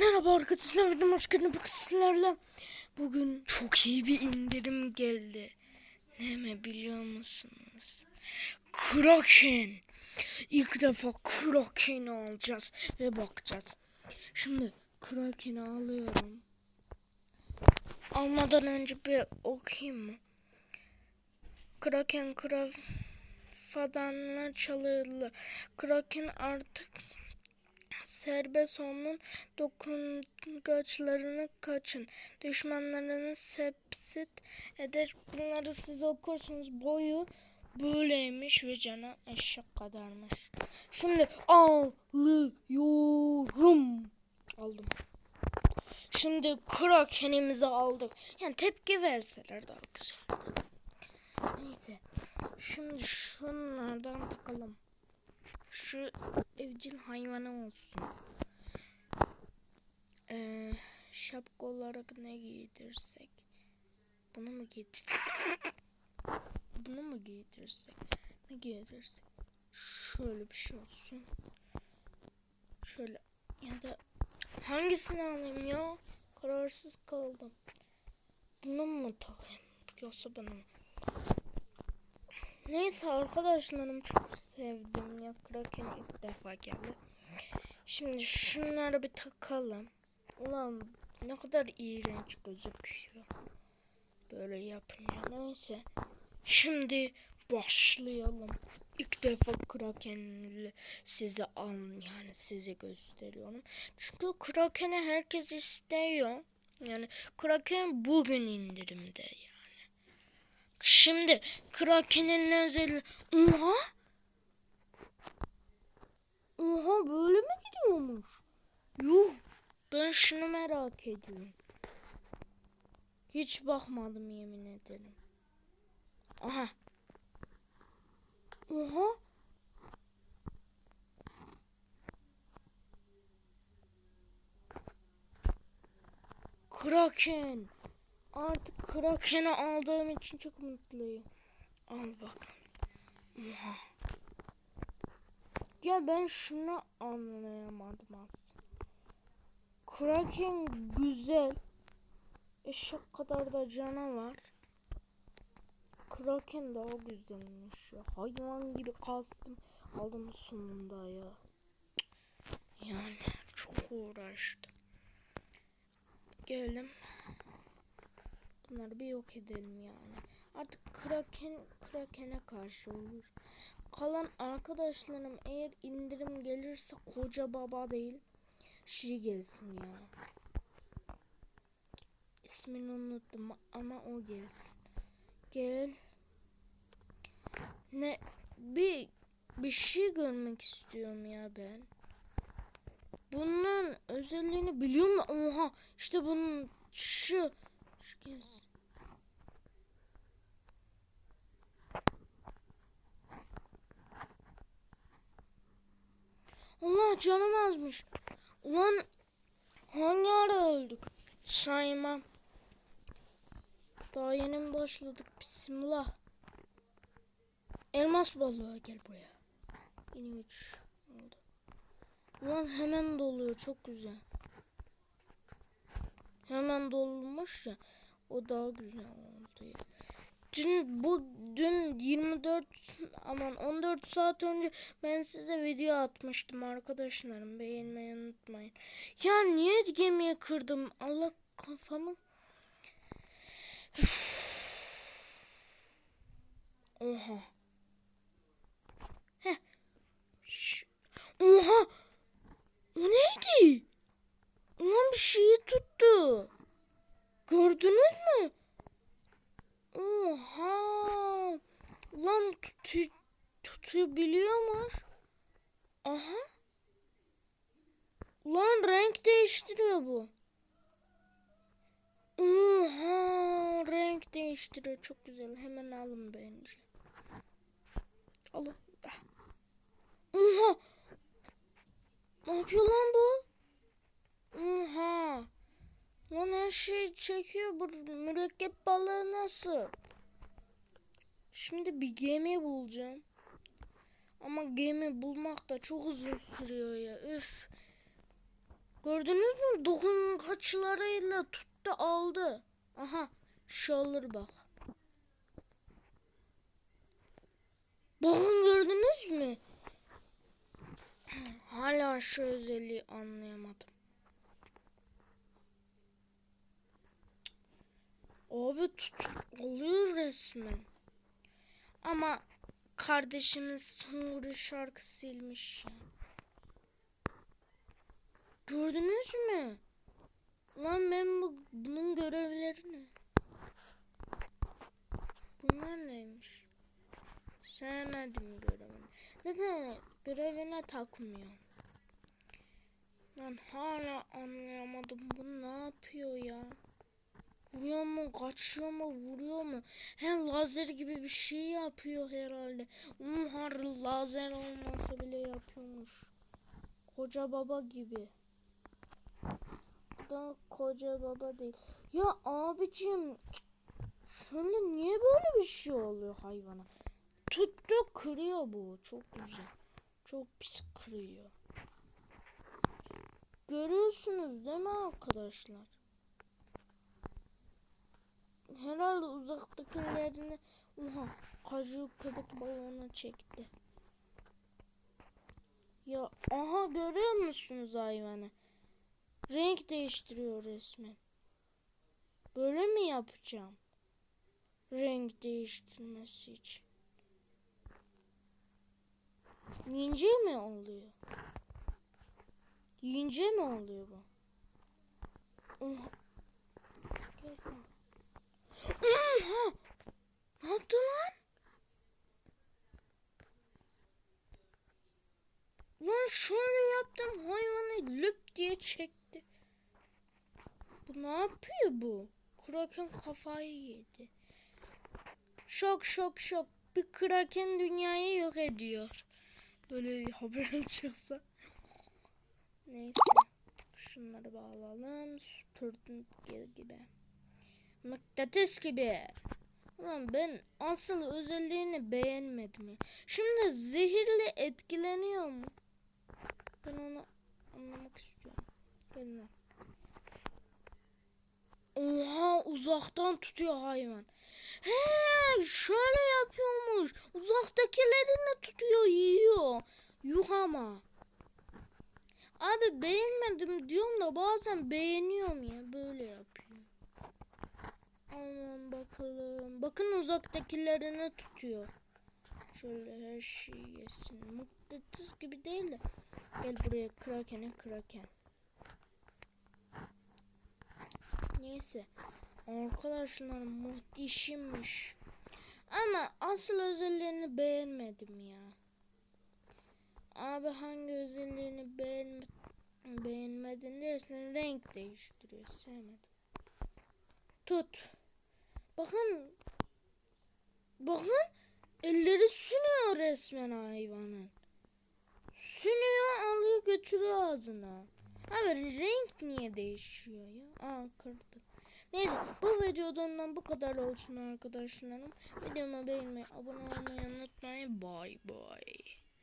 Merhaba arkadaşlar, videoma hoş geldiniz. Bugün sizlerle bugün çok iyi bir indirim geldi. Ne mi biliyor musunuz? Kraken. İlk defa Kraken'i alacağız ve bakacağız. Şimdi Kraken'i alıyorum. Almadan önce bir okuyayım mı? Kraken Krafadan'la çalılı. Kraken artık serbest olun dokungaçlarını kaçın. Düşmanlarını sepsit eder. Bunları siz okursunuz. Boyu böyleymiş ve canı eşek kadarmış. Şimdi alıyorum. Aldım. Şimdi krakenimizi aldık. Yani tepki verseler daha güzeldi. Neyse. Şimdi şunlardan takalım. Şu evcil hayvanı olsun. Ee, şapka olarak ne giydirsek? Bunu mu giydirsek? Bunu mu giydirsek? Ne giydirsek? Şöyle bir şey olsun. Şöyle ya da hangisini alayım ya? Kararsız kaldım. Bunu mu takayım? Yoksa bunu mu? Neyse arkadaşlarım çok sevdim ya. Kraken ilk defa geldi. Şimdi şunları bir takalım. Ulan ne kadar iğrenç gözüküyor. Böyle yapınca neyse. Şimdi başlayalım. İlk defa Kraken'le size al yani size gösteriyorum. Çünkü Kraken'i herkes istiyor. Yani Kraken bugün indirimde yani. Şimdi Kraken'in özel... Oha! Oha böyle mi gidiyormuş? Yuh! Ben şunu merak ediyorum. Hiç bakmadım yemin ederim. Aha. Oha! Kraken. Artık Kraken'i aldığım için çok mutluyum. Al bak. Ya ben şunu anlayamadım aslında. Kraken güzel. Eşek kadar da canavar. Kraken daha güzelmiş ya. Hayvan gibi kastım. Aldım sonunda ya. Yani çok uğraştım. Geldim. Bunları bir yok edelim yani. Artık Kraken Kraken'e karşı olur. Kalan arkadaşlarım eğer indirim gelirse koca baba değil şey gelsin ya. İsmini unuttum ama o gelsin. Gel. Ne bir bir şey görmek istiyorum ya ben. Bunun özelliğini biliyor musun? Oha işte bunun şu şu. Allah canım azmış. Ulan hangi ara öldük? Saymam. Daha yeni başladık? Bismillah. Elmas balığı gel buraya. Yine üç oldu. Ulan hemen doluyor çok güzel. Hemen dolmuş ya. O daha güzel oldu ya. Dün bu dün 24 aman 14 saat önce ben size video atmıştım arkadaşlarım beğenmeyi unutmayın. Ya niye gemiyi kırdım? Allah kafamı. Oha. Heh. Ş- Oha. O neydi? Ulan bir şeyi tuttu. Gördünüz mü? Oha! Lan tutu tutabiliyormuş. Aha. Lan renk değiştiriyor bu. Oha! Renk değiştiriyor. Çok güzel. Hemen alın bence. Alın. Oha! Ne yapıyor lan bu? Oha! Lan her şey çekiyor bu mürekkep balığı nasıl? Şimdi bir gemi bulacağım. Ama gemi bulmak da çok uzun sürüyor ya. Üf. Gördünüz mü? Dokungaçlarıyla tuttu aldı. Aha şu bak. Bakın gördünüz mü? Hala şu özelliği anlayamadım. Abi tut oluyor resmen. Ama kardeşimiz Sungur'u şarkı silmiş ya. Gördünüz mü? Lan ben bu bunun görevleri ne? Bunlar neymiş? Sevmedim görevini. Zaten görevine takmıyor. Lan hala anlayamadım. Bu ne yapıyor ya? Vuruyor mu, kaçıyor mu, vuruyor mu? Hem lazer gibi bir şey yapıyor herhalde. Umar lazer olmasa bile yapıyormuş. Koca baba gibi. Da koca baba değil. Ya abicim şöyle niye böyle bir şey oluyor hayvana? Tuttu kırıyor bu. Çok güzel. Çok pis kırıyor. Görüyorsunuz değil mi arkadaşlar? Herhalde uzaktakilerini oha kaju köpek balığına çekti. Ya aha görüyor musunuz hayvanı? Renk değiştiriyor resmen. Böyle mi yapacağım? Renk değiştirmesi için. Yiyince mi oluyor? Yiyince mi oluyor bu? Oha. Gel bak. Oha! Ne yaptı lan? Lan şöyle yaptım hayvanı lüp diye çekti. Bu ne yapıyor bu? Kraken kafayı yedi. Şok şok şok. Bir kraken dünyayı yok ediyor. Böyle haber çıksa. Neyse. Şunları bağlayalım. Süpürdüm gibi. Mıknatıs gibi. Ulan ben asıl özelliğini beğenmedim. Şimdi zehirle etkileniyor mu? Ben onu anlamak istiyorum. Lan. Oha uzaktan tutuyor hayvan. He şöyle yapıyormuş. Uzaktakilerini tutuyor yiyor. Yuh ama. Abi beğenmedim diyorum da bazen beğeniyorum ya böyle yapıyor. Aman bakalım. Bakın uzaktakilerini tutuyor. Şöyle her şeyi yesin. Mıknatıs gibi değil de. Gel buraya krakene kraken. Neyse. Arkadaşlar muhteşemmiş. Ama asıl özelliğini beğenmedim ya. Abi hangi özelliğini beğenme, beğenmedin dersen renk değiştiriyor. Sevmedim. Tut. Bakın. Bakın. Elleri sünüyor resmen hayvanın. Sünüyor alıyor götürüyor ağzına. Abi renk niye değişiyor ya? Aa kırdı. Neyse bu videodan bu kadar olsun arkadaşlarım. Videomu beğenmeyi, abone olmayı unutmayın. Bye bye.